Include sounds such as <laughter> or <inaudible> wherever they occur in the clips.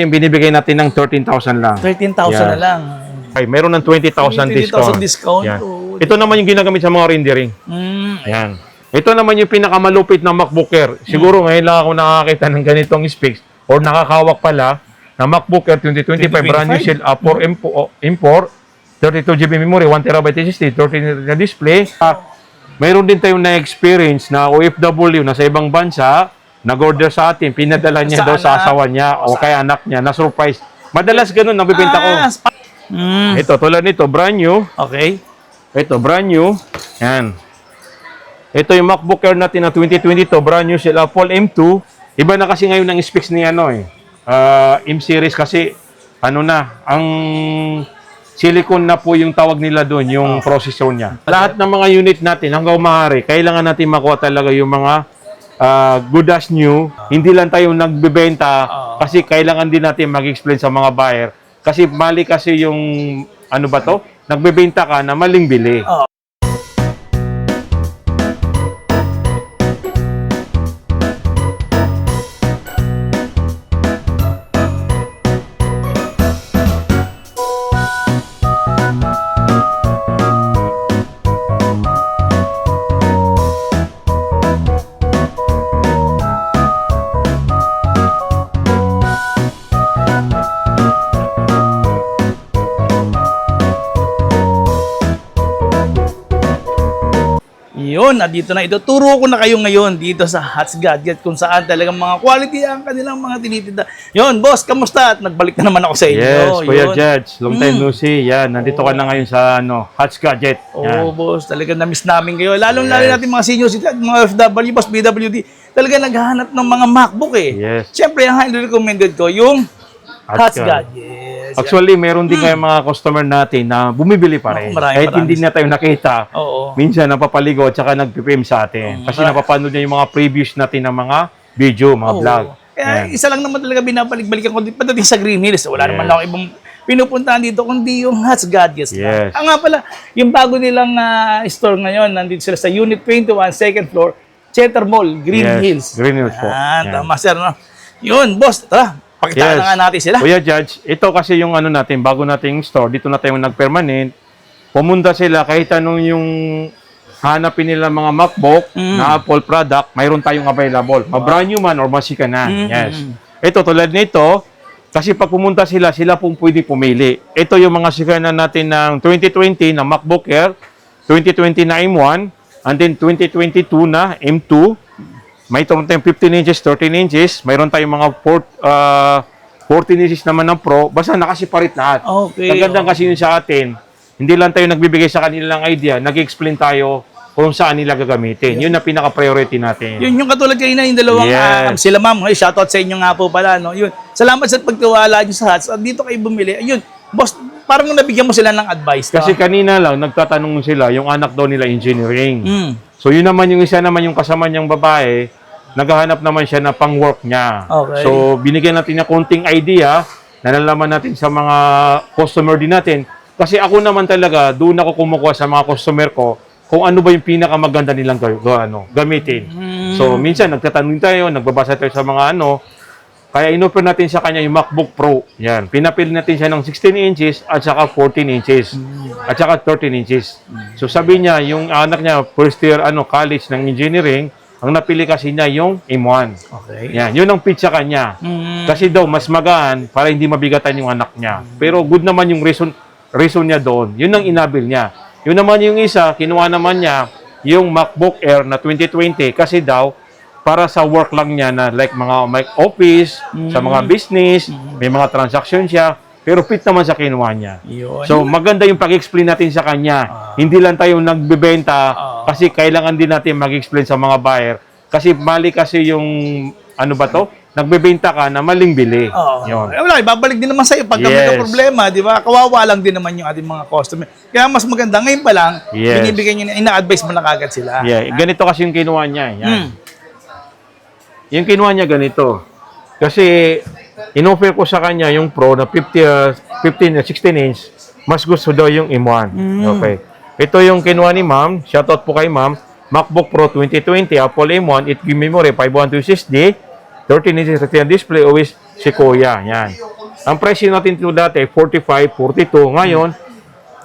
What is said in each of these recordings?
Yung binibigay natin ng 13,000 lang. 13,000 Yeah. na lang. Ay, meron ng 20,000 discount. 20,000 discount. Yan. Oh. Ito naman yung ginagamit sa mga rendering. Mm. Ayan. Ito naman yung pinakamalupit na MacBook Air. Siguro ngayon lang ako nakakita ng ganitong specs or nakakawak pala na MacBook Air 2025 brand new 2025? shell uh, for impo- import 32 GB memory, 1 TB SSD, 13 na display. Ah, mayroon din tayong na-experience na OFW na sa ibang bansa, nag-order sa atin, pinadala niya Sa daw sa anak. asawa niya o kay anak niya, na-surprise. Madalas ganun, nabibenta ko. Ah, spa- Mm. Ito, tulad nito, brand new. Okay. Ito, brand new. Yan. Ito yung MacBook Air natin na 2022, brand new sila, Apple M2. Iba na kasi ngayon ang specs ni ano eh. Ah, M series kasi ano na, ang silicon na po yung tawag nila doon, yung processor niya. Lahat ng mga unit natin hanggang maaari, kailangan natin makuha talaga yung mga ah, good as new. Hindi lang tayo nagbebenta kasi kailangan din natin mag-explain sa mga buyer. Kasi mali kasi yung ano ba to? Nagbebenta ka na maling bili. Oo. Yun, at dito na ito. Turo ko na kayo ngayon dito sa Hats Gadget kung saan talagang mga quality ang kanilang mga tinitinda. Yun, boss, kamusta? At nagbalik na naman ako sa inyo. Yes, Kuya Yun. Judge. Long time Mm. no see. Yan, nandito ka na ngayon sa ano, Hats Gadget. Oo, Yan. boss. Talaga na-miss namin kayo. Lalong-lalo Yes. natin mga senior citizen, mga FW, boss, BWD. Talaga naghahanap ng mga MacBook eh. Yes. Siyempre, ang highly recommended ko, yung Hats Hats Gadget. Gadget. Actually, meron din kayo mga customer natin na bumibili pa rin. Naku, marami, Kahit marami. hindi na tayo <laughs> nakita. Oo. Minsan napapaligo at saka nagpipim sa atin. Kasi napapanood niya yung mga previews natin ng mga video, mga Oo. vlog. Kaya Yan. isa lang naman talaga binabalik-balikan ko din pagdating sa Green Hills. Wala Yes. naman ako ibang pinupuntahan dito kundi yung Hats Gadgets Yes. lang. Ah, nga pala, yung bago nilang ah, store ngayon, nandito sila sa Unit 21, second floor, Cheddar Mall, Green Yes, Hills. Green Hills po. Yan, Yan. tama sir. No? Yun, boss, tara, pakitaan na nga natin sila. Kuya Judge, ito kasi yung ano natin, bago nating store, dito na tayo nag-permanent. Pumunta sila kahit anong yung hanapin nila mga MacBook Mm. na Apple product, mayroon tayong available. Ma-brand new man or masika na. Mm, Yes. Ito, tulad nito, kasi pag pumunta sila, sila pong pwede pumili. Ito yung mga sikanan natin ng 2020 na MacBook Air, 2020 na M1, and then 2022 na M2, may ito tayong 15 inches, 13 inches. Mayroon tayong mga 4, ah, 14 inches naman ng Pro. Basta nakasiparit lahat. Okay. Kagandang kasi yun sa atin. Hindi lang tayo nagbibigay sa kanilang idea. Nag-explain tayo kung saan nila gagamitin. Yun na pinaka-priority natin. Yun yung katulad kanina, yung dalawang Yes. ah, sila ma'am. Hey, shoutout sa inyo nga po pala. No? Yun. Salamat sa pagtiwala nyo sa Hats. At dito kayo bumili. Ayun, boss, parang nabigyan mo sila ng advice. Kasi kanina lang, nagtatanong sila, yung anak daw nila engineering. Mm. So yun naman yung isa naman yung kasama niyang babae, naghahanap naman siya na pang-work niya. Okay. So binigyan natin ng konting idea, nalalaman natin sa mga customer din natin. Kasi ako naman talaga, doon ako kumukuha sa mga customer ko kung ano ba yung pinakamaganda nilang ano, gamitin. Hmm. So minsan nagtatanong tayo, nagbabasa tayo sa mga ano, kaya inoffer natin sa kanya yung MacBook Pro. Yan. Pinapili natin siya ng 16 inches at saka 14 inches. At saka 13 inches. So sabi niya, yung anak niya, first year ano, college ng engineering, ang napili kasi niya yung M1. Okay. Yan. Yun ang pitch sa kanya. Mm. Kasi daw, mas magaan para hindi mabigatan yung anak niya. Pero good naman yung reason, reason niya doon. Yun ang inabil niya. Yun naman yung isa, kinuha naman niya yung MacBook Air na 2020 kasi daw, para sa work lang niya na like mga office, sa mga business, may mga transaction siya, pero fit naman sa kinuha niya. Yun. So maganda yung pag-explain natin sa kanya. Hindi lang tayo nagbebenta Ah. kasi kailangan din natin mag-explain sa mga buyer. Kasi mali kasi yung ano ba to? Nagbebenta ka na maling bili. Oo. Yun. Eh, wala, ibabalik din naman sa'yo pag may Yes. problema, di ba? Kawawa lang din naman yung ating mga customer. Kaya mas maganda, ngayon pa lang, Yes. binibigyan nyo, na- ina-advise mo na kagad sila. Yeah, ganito kasi yung kinuha niya. Yan. Mm. Yung kinuha niya ganito. Kasi inoffer ko sa kanya yung Pro na 50 uh, 15 uh, 16 inch. Mas gusto daw yung M1. Okay. Ito yung kinuha ni Ma'am. Shoutout po kay Ma'am. MacBook Pro 2020 Apple M1 8 GB memory 512 SSD 13 inches retina display, always Sequoia. Yan. Ang presyo natin ito dati, 45, 42. Ngayon,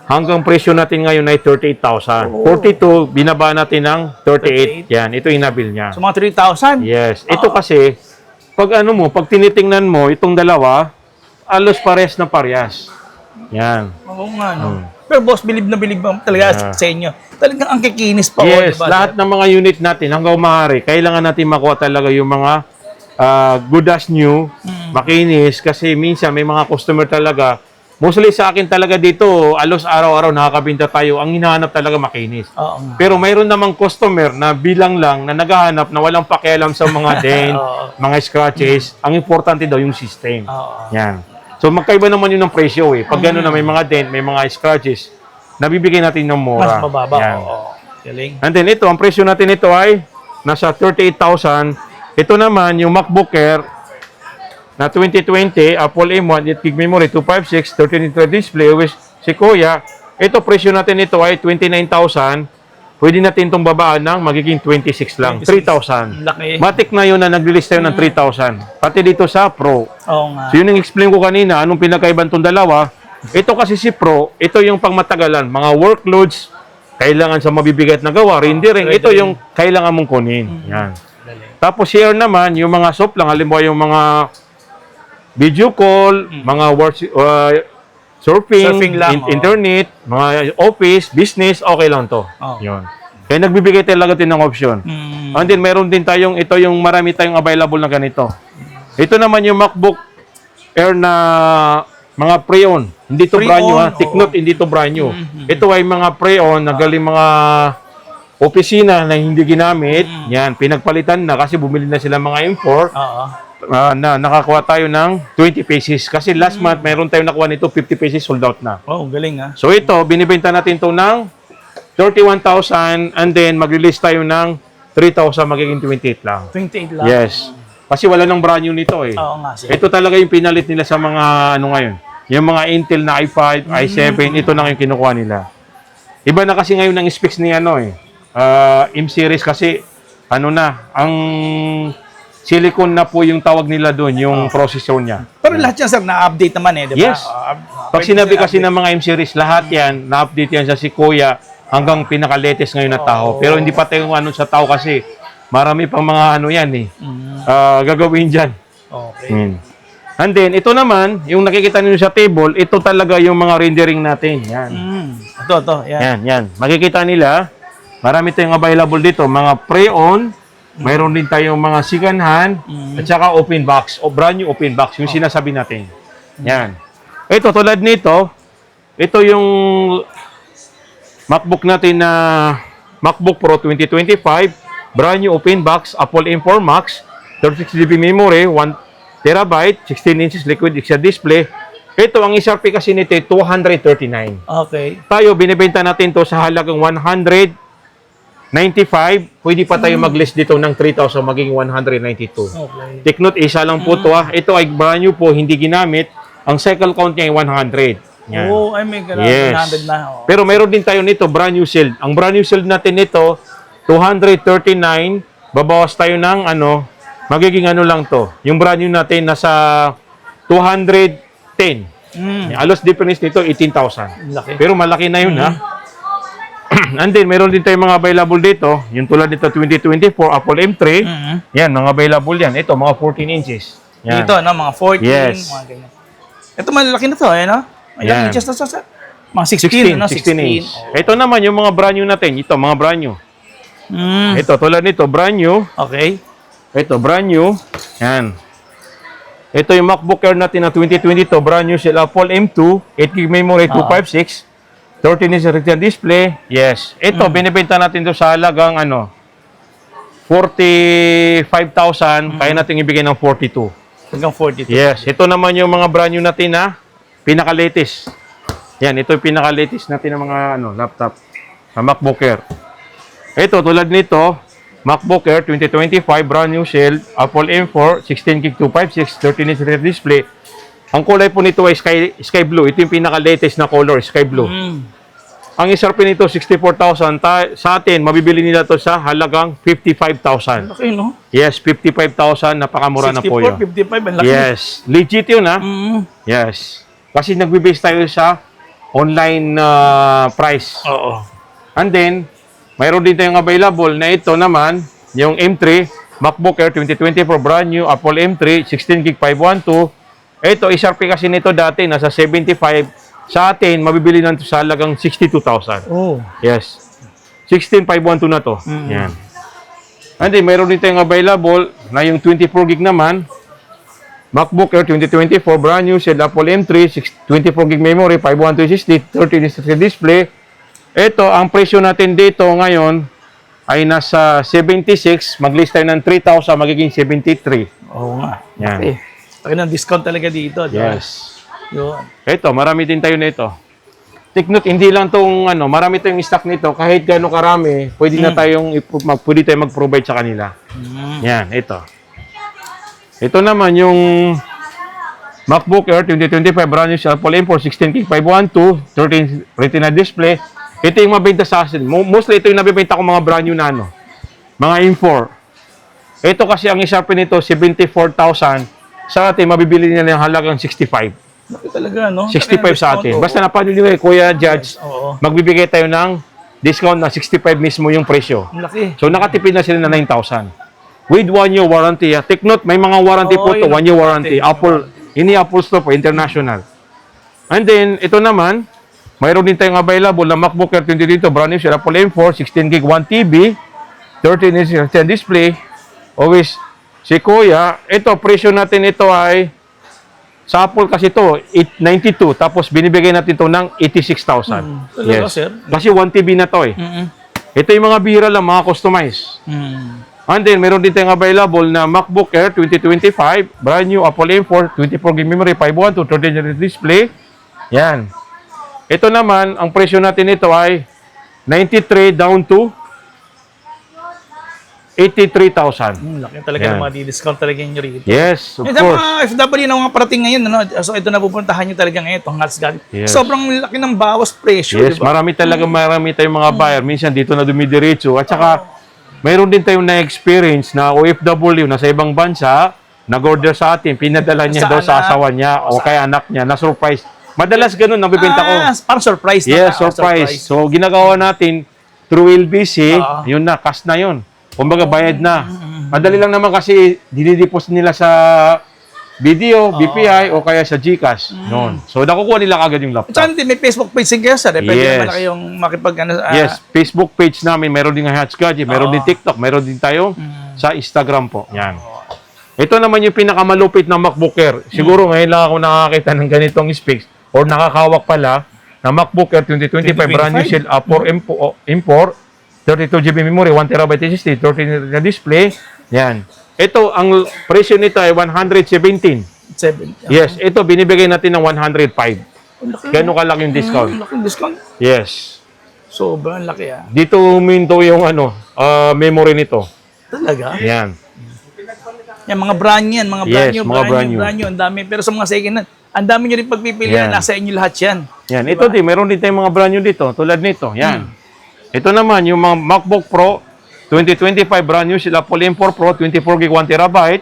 hanggang presyo natin ngayon ay 38,000. 42, binaba natin ng 38. Yan, ito yung nabil niya. So mga 3,000. Yes. Ito kasi, pag ano mo, pag tinitingnan mo, itong dalawa, alos pares na parehas. Yan. Oo nga, no. Pero boss, bilib na bilib talaga Hmm. Yeah. sa inyo? Talagang ang kikinis pa. oh, Yes, diba? lahat ng mga unit natin hanggang maaari, kailangan natin makuha talaga yung mga ah, good as new, Hmm. makinis kasi minsan may mga customer talaga Mostly sa akin talaga dito, alos araw-araw nakakabinta tayo. Ang hinahanap talaga makinis. Oo nga. Pero mayroon namang customer na bilang lang na naghahanap na walang pakialam sa mga <laughs> dent, mga scratches. Ang importante daw yung system. Oo. Yan. So magkaiba naman yun ng presyo eh. Pag gano'n na may mga dent, may mga scratches, nabibigay natin ng mura. Mas mababa. Yan. Oo. Galing. And then ito, ang presyo natin ito ay nasa 38,000. Ito naman yung MacBook Air na 2020, Apple M1, 8 gig memory, 256, 13 inch display, with Sequoia. Ito, presyo natin ito ay 29,000. Pwede natin itong babaan ng magiging 26 lang, 3,000. Laki. Matik na yun na nag-release tayo ng 3,000. Pati dito sa Pro. Oo nga. So yun ang explain ko kanina, anong pinakaiban tong dalawa. Ito kasi si Pro, ito yung pangmatagalan, mga workloads, kailangan sa mabibigat na gawa, rendering, ito yung kailangan mong kunin. Yan. Galing. Tapos share naman, yung mga soft lang, halimbawa yung mga video call, mga work, uh, surfing, Surfing lang, in- oo. internet, mga office, business, okay lang to. Oo. Yun. Kaya nagbibigay talaga din ng option. Mm. And then meron din tayong ito yung marami tayong available na ganito. Ito naman yung MacBook Air na mga pre-own. Hindi to brand new ha. Take note, hindi to brand new. Ito ay mga pre-own na galing mga opisina na hindi ginamit. Yan, pinagpalitan na kasi bumili na sila mga M4 Oo. Ah, na nakakuha tayo ng 20 pieces. Kasi last month, mayroon tayong nakuha nito 50 pieces sold out na. Oh, galing ah. So ito, binibenta natin to ng 31,000 and then mag-release tayo ng 3,000 magiging 28 lang. 28 lang. Yes. Kasi wala nang brand new nito eh. Oo nga, sir. Ito talaga yung pinalit nila sa mga ano ngayon. Yung mga Intel na i5, i7, ito na yung kinukuha nila. Iba na kasi ngayon ang specs ni ano eh. Ah, M series kasi ano na, ang silicon na po yung tawag nila doon, yung processor niya. Pero lahat yan, sir, na-update naman eh, di ba? Yes. Up- Pag sinabi kasi ng mga M series, lahat yan, na-update yan sa Sequoia hanggang pinaka-latest ngayon na tao. Pero hindi pa tayo ano sa tao kasi marami pang mga ano yan eh. Mm, ah, gagawin dyan. okay. Mm. And then, ito naman, yung nakikita niyo sa table, ito talaga yung mga rendering natin. Yan. Mm. Ito, ito. Yan. Yan, yan. Makikita nila, marami tayong available dito. Mga pre-own, mayroon din tayong mga second hand, at saka open box, o brand new open box, yung sinasabi natin. Yan. Ito, tulad nito, ito yung MacBook natin na MacBook Pro 2025, brand new open box, Apple M4 Max, 36GB memory, 1 terabyte, 16 inches liquid extra display. Ito, ang SRP kasi nito ay 239 Okay. tayo, binibenta natin to sa halagang 195. Pwede pa tayo mag-list dito ng 3,000 maging 192. Okay. Take note, isa lang po to ah. Ito ay brand new po, hindi ginamit. Ang cycle count niya ay 100. Yan. Oh, ay may ganun. Yes. 100 na. Oh. Pero meron din tayo nito, brand new shield. Ang brand new shield natin nito, 239. Babawas tayo ng ano, magiging ano lang to. Yung brand new natin nasa 210. Mm. Alos difference nito, 18,000. Laki. Pero malaki na yun, ha? <clears throat> And then, meron din tayong mga available dito. Yung tulad nito, 2024 Apple M3. Mm. Yan, mga available yan. Ito, mga 14 inches. Yan. Dito, no? Mga 14, Yes. mga ganyan. Ito, malaki na to, eh, no? Ayan, Yan. inches na sa, sa. Mga 16, 16, no? 16 inch. Oh. Ito naman, yung mga brand new natin. Ito, mga brand new. Mm. Ito, tulad nito, brand new. Okay. Ito, brand new. Yan. Ito yung MacBook Air natin na 2022, brand new sila, Apple M2, 8 GB memory, Ah. 256, 13 inch retina display. Yes. Ito, Mm. binibenta natin to sa halagang ano, 45,000, kaya natin ibigay ng 42. Hanggang 42. Yes. Ito naman yung mga brand new natin na pinaka-latest. Yan, ito yung pinaka-latest natin ng mga ano, laptop sa MacBook Air. Ito, tulad nito, MacBook Air 2025, brand new shell, Apple M4, 16 gig 256, 13 inch rear display. Ang kulay po nito ay sky, sky blue. Ito yung pinaka-latest na color, sky blue. Mm. Ang SRP nito 64,000. Ta- sa atin, mabibili nila to sa halagang 55,000. Laki, no? Yes, 55,000. Napakamura na po 64, yun. 55, ang laki. Yes. Legit yun ha. Mm. Yes. Kasi nagbe-base tayo sa online uh, price. Oo. And then, mayroon din tayong available na ito naman, yung M3, MacBook Air 2024 brand new, Apple M3, 16 gig 512. Ito, SRP kasi nito dati, nasa 75. Sa atin, mabibili na ito sa halagang 62,000. Oh. Yes. 16512 na to. Yan. And then, mayroon din tayong available na yung 24 gig naman. MacBook Air 2024, brand new, set Apple M3, 6 24 gig memory, 512 SSD, 13 inch display. Ito, ang presyo natin dito ngayon ay nasa 76. Mag-list tayo ng 3,000, magiging 73. Oo nga. Yan. Eh, laki ng discount talaga dito. di ba? Yun. Ito, marami din tayo nito. Take note, hindi lang tong ano, marami tayong stock nito. Kahit gaano karami, pwede na tayong ipro- mag, pwede tayong mag-provide sa kanila. Mm. Yan, ito. Ito naman yung MacBook Air 2025 brand new sa Apple M4 16 gig 512 13 retina display. Ito yung mabenta sa akin. Mo- Mostly ito yung nabibenta ko mga brand new na ano. Mga M4. Ito kasi ang isarpin nito 74,000. Sa atin mabibili nila ng halagang 65. Laki talaga, no? 65 Laki ng sa atin. Basta napanood nyo eh, Kuya Judge, Oo. magbibigay tayo ng discount na 65 mismo yung presyo. Ang laki. So nakatipid na sila na 9,000. With one year warranty. ah. Take note, may mga warranty Oo, po to, yun one year warranty. warranty. Apple, ini Apple Store po, international. And then, ito naman, mayroon din tayong available na MacBook Air 2022, brand new siya, Apple M4, 16 gig, 1 TB, 13 inch extend display. Always, si Kuya, ito, presyo natin ito ay, sa Apple kasi to 892, tapos binibigay natin to ng 86,000. Hmm, talaga, sir? Kasi 1 TB na to eh. Mm-mm. Ito yung mga bira lang, mga customized. Mm. And then, meron din tayong available na MacBook Air 2025, brand new Apple M4, 24 gig memory, 512, 13 inch display. Yan. Ito naman, ang presyo natin ito ay 93 down to 83,000. Mm, laki talaga ng mga di-discount talaga nyo rito. Yes, of Eh, sa course. mga FW na mga parating ngayon, ano, so ito na pupuntahan nyo talaga ngayon, itong Hats Gadget. Yes. Sobrang laki ng bawas presyo, Yes, di ba? marami talaga marami tayong mga buyer. Minsan dito na dumidiretso. At saka, mayroon din tayong na-experience na OFW na sa ibang bansa, nag-order sa atin, pinadala niya Sa daw sa anak. asawa niya o kay anak niya, na-surprise. Madalas ganun, nabibenta ko. Ah, parang surprise na. Yes, ah, surprise. So, ginagawa natin through LBC, Oo. yun na, cash na yun. Kumbaga, bayad na. Madali lang naman kasi dinidepos nila sa video, BPI, o kaya sa GCash. Noon. So, nakukuha nila agad yung laptop. Tsaka din, may Facebook page din kayo, sir. Eh, Pwede Yes. naman na kayong makipag, ano, ah, Yes, Facebook page namin, meron din Hats Gadget, meron din TikTok, meron din tayo sa Instagram po. Yan. Ito naman yung pinakamalupit na MacBook Air. Siguro ngayon lang ako nakakita ng ganitong specs or nakakawak pala na MacBook Air 2025 brand new 2025? shell Apple M4, M4 32 GB memory, 1 TB SSD, 13 na display. Yan. Ito, ang presyo nito ay 117. seven. Yes, ito binibigay natin ng 105. Ang laki. Gano'ng kalaki yung discount? Ang laking discount. Yes. Sobrang laki ah. Dito huminto yung ano, ah, memory nito. Talaga? Yan. Yan, mga brand yan, mga brand Yes, new, mga brand, brand new, new. brand new. Ang dami. Pero sa mga second hand, ang dami nyo rin pagpipilian. Yan. Nasa inyo lahat yan. Yan. Ito din, meron din tayong mga brand new dito, tulad nito. Yan. Ito naman, yung mga MacBook Pro 2025 brand new sila Apple M4 Pro 24 gig 1 terabyte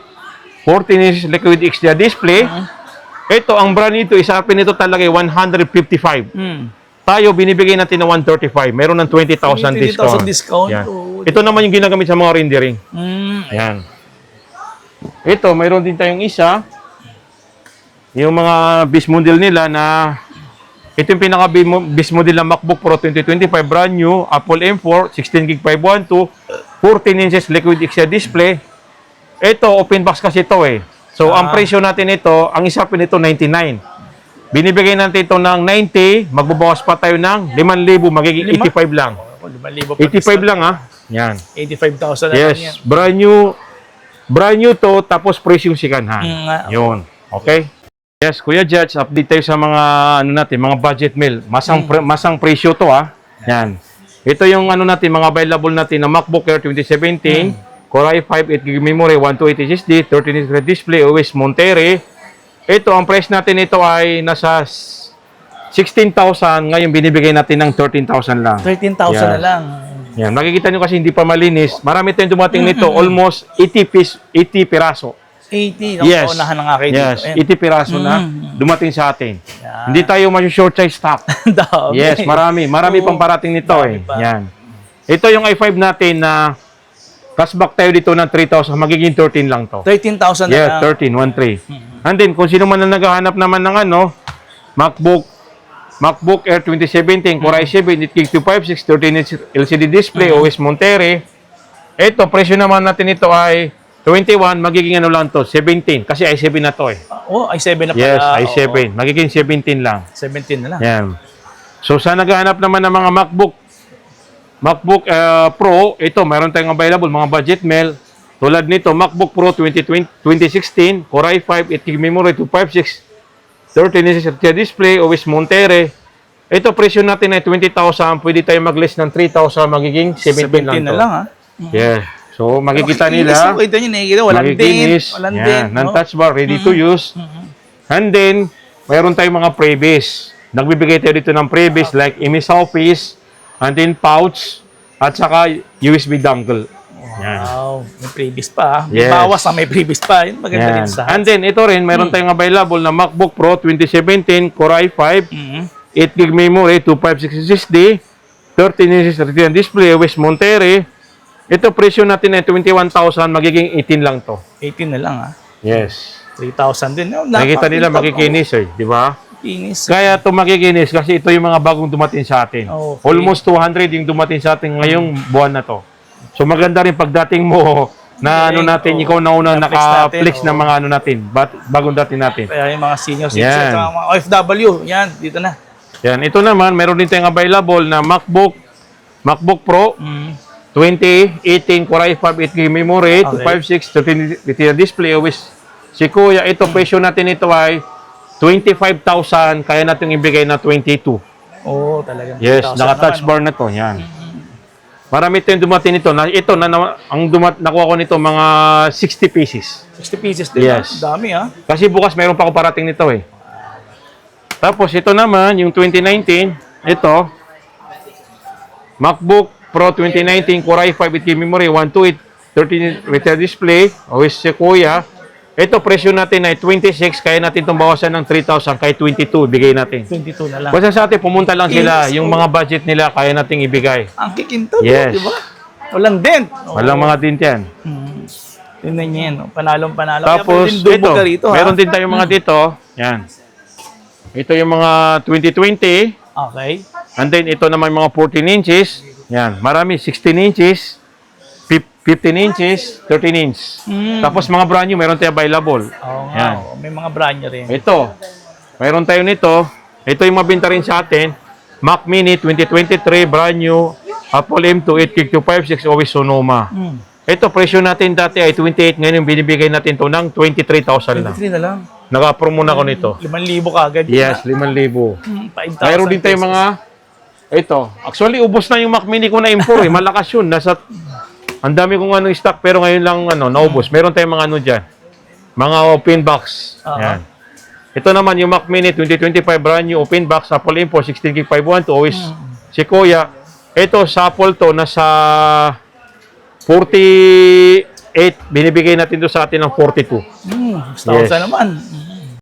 14 inch liquid XDR display. Hmm. Ito, ang brand nito, isapin nito talaga ay 155. Hmm. Tayo, binibigay natin ng 135. Meron ng 20,000 20,000 discount. discount. Yan. Oo. Ito naman yung ginagamit sa mga rendering. Hmm. Ayan. Ito, mayroon din tayong isa. Yung mga bis model nila na ito yung pinaka bis model ng MacBook Pro 2025 brand new, Apple M4, 16 gig 512, 14 inches liquid XDR display. Ito, open box kasi ito eh. So, ang Ah. presyo natin ito, ang isa po nito 99. Binibigay natin ito ng 90, magbabawas pa tayo ng 5,000, magiging Lima? 85 lang. Ako, 5,000 pa 85 lang ah. Yan. 85,000 na lang yan. Yes, brand new. Brand new to, tapos yung second hand. Mm. Yun. Okay? Yes, Kuya Judge, update tayo sa mga ano natin, mga budget meal. Masang pre- masang presyo to ah. Yan. Ito yung ano natin, mga available natin na MacBook Air 2017, Core i5 8GB memory, 128 SSD, 13 inch display, OS Monterey. Ito ang price natin ito ay nasa s- 16,000, ngayon binibigay natin ng 13,000 lang. 13,000 Yan. na lang. Yan, makikita nyo kasi hindi pa malinis. Marami tayong dumating nito, almost 80 piece, 80 piraso. 80. Yes. Yes. Unahan na nga kayo Yes, dito. Ayan. 80 piraso na dumating sa atin. Yan. Hindi tayo short size stock. <laughs> Dami. Yes, marami. Marami Oo. pang parating nito Dami eh. pa. Yan. Ito yung i5 natin na cashback tayo dito ng 3,000. Magiging 13 lang to. 13,000 na Yeah, lang. 13, 1.3. And then, kung sino man na naghahanap naman ng ano, MacBook, MacBook Air 2017, Core i7, 8GB 256, 13 inch LCD display, OS Monterey. Ito, presyo naman natin ito ay 21, magiging ano lang to, 17. Kasi i7 na to eh. Oh, i7 na pala. Yes, Oo. i7. Magiging 17 lang. 17 na lang. Yan. So sa naghahanap naman ng mga MacBook MacBook uh, Pro, ito meron tayong available mga budget mail. Tulad nito, MacBook Pro 2020, 2016, Core i5, 8GB memory, 256, 13 inches HDR display, OS Monterey. Ito presyo natin ay 20,000, pwede tayo mag-less ng 3,000, magiging 17, 17 lang na to. lang ha. Yeah. So makikita nila. Makikita nyo, nakikita. Walang dent. Walang Yan, dent. no? non-touch bar, ready to use. And then, mayroon tayong mga freebies. Nagbibigay tayo dito ng freebies like image office, and then pouch, at saka USB dongle. Yan. Wow, may previous pa. May Yes. bawas na may previous pa. Yun, maganda Yan. din sa And then, ito rin, mayroon tayong available na MacBook Pro 2017 Core i5, Mhm. 8GB memory, 256 SSD, 13 inches retina display, OS Monterey. Ito, presyo natin ay 21,000, magiging 18 lang to. 18 na lang ha. Yes. 3,000 din. No, Nakikita nila makikinis eh, di ba? Kinis. Kaya ito makikinis kasi ito yung mga bagong dumating sa atin. Okay. Almost 200 yung dumating sa atin ngayong buwan na to. So maganda rin pagdating mo na ano Okay, natin, oo. ikaw na Na-flex naka-flex natin, ng mga ano natin, bat, bagong dating natin. Kaya yung mga senior citizens, mga OFW, yan, dito na. Yan, ito naman, meron din tayong available na MacBook, MacBook Pro, Mm. 2018 Core i5 8GB memory, Okay. 256, 13 retina display, OS si Kuya, ito presyo natin ito ay 25,000, kaya natin ibigay na 22. Oo, talagang. Yes, 3,000 naka-touch bar na to. Yan. Marami tayong dumating nito. Na, ito, na, na- ang dumat, nakuha ko nito, mga 60 pieces. no? 60 pieces din. Yes. ha? Dami ha. Kasi bukas mayroon pa ako parating nito eh. Tapos ito naman, yung 2019, ito, MacBook Pro 2019 Core i5 8GB memory, 128, 13 retina display, OS Sequoia. Ito, presyo natin ay 26, kaya natin itong bawasan ng 3,000, kaya 22, bigay natin. 22 na lang. Basta sa atin, pumunta lang sila. Yes. Yung mga budget nila, kaya nating ibigay. Ang kikinto, Yes. di ba? Walang dent. Oo. Walang mga din yan. Hmm. Tingnan niyo yan. oh. Panalong panalo. Tapos, Kaya pwedeng ito, ka rito, ha? meron din tayong mga dito. Yan. Ito yung mga 2020. Okay. And then, ito naman yung mga 14 inches. Yan. Marami, 16 inches, fif- 15 inches, 13 inch. Mm. Tapos, mga brand new, meron tayo available. Oo nga. Yan. oo. May mga brand nyo rin. Ito. Meron tayo nito. Ito yung mabinta rin sa atin. Mac Mini 2023, brand new. Apple M2, 8GB 256, OS Sonoma. Hmm. Ito, presyo natin dati ay 28. Ngayon, yung binibigay natin to ng 23,000 lang. 23 na lang. Naka-promo na ako nito. 5,000 kagad. Yes, 5,000. Hmm, 5,000 Mayroon din tayong pesos. mga, ito. Actually, ubos na yung Mac Mini ko na import eh. Malakas yun. Nasa, ang dami kong ano stock pero ngayon lang ano, naubos. Meron tayong mga ano dyan. Mga open box. Oo. Yan. Ito naman yung Mac Mini 2025 brand new open box Apple Info 16GB 512 OS Sequoia. Ito sample to nasa 48 binibigay natin to sa atin ng 42. Hmm, 6,000 Yes. naman.